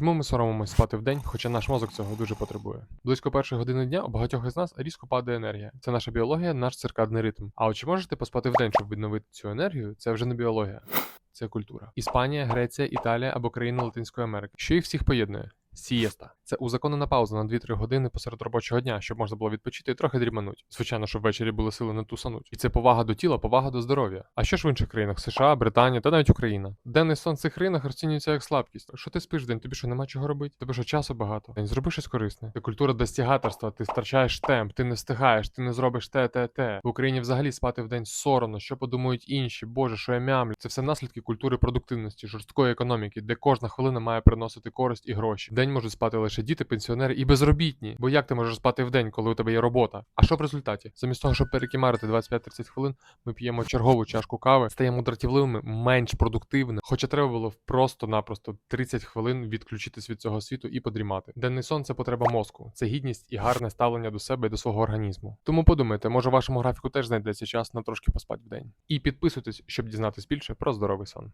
Чому ми соромимось спати в день, хоча наш мозок цього дуже потребує? Близько першої години дня у багатьох із нас різко падає енергія. Це наша біологія, наш циркадний ритм. А от чи можете поспати в день, щоб відновити цю енергію? Це вже не біологія, це культура. Іспанія, Греція, Італія або країни Латинської Америки. Що їх всіх поєднує? Сієста. Це узаконена пауза на 2-3 години посеред робочого дня, щоб можна було відпочити і трохи дрімануть. Звичайно, щоб ввечері були сили не тусануть. І це повага до тіла, повага до здоров'я. А що ж в інших країнах? США, Британія та навіть Україна. Денний сон в цих країнах розцінюється як слабкість. Що ти спиш день? Тобі що нема чого робити? Тобі що часу багато? День зроби щось корисне. Це культура достігаторства, ти втрачаєш темп, ти не встигаєш, ти не зробиш те, те, те. В Україні взагалі спати в день соромно, що подумають інші. Боже, що я мямлю. Це все наслідки культури продуктивності, жорсткої економіки, де кожна хвилина має приносити користь і гроші. День можуть спати лише діти, пенсіонери і безробітні. Бо як ти можеш спати в день, коли у тебе є робота? А що в результаті? Замість того, щоб перекимарити 25-30 хвилин, ми п'ємо чергову чашку кави, стаємо дратівливими, менш продуктивними. Хоча треба було просто-напросто 30 хвилин відключитись від цього світу і подрімати. Денний сон це потреба мозку, це гідність і гарне ставлення до себе і до свого організму. Тому подумайте, може вашому графіку теж знайдеться час на трошки поспати в день. І підписуйтесь, щоб дізнатись більше про здоровий сон.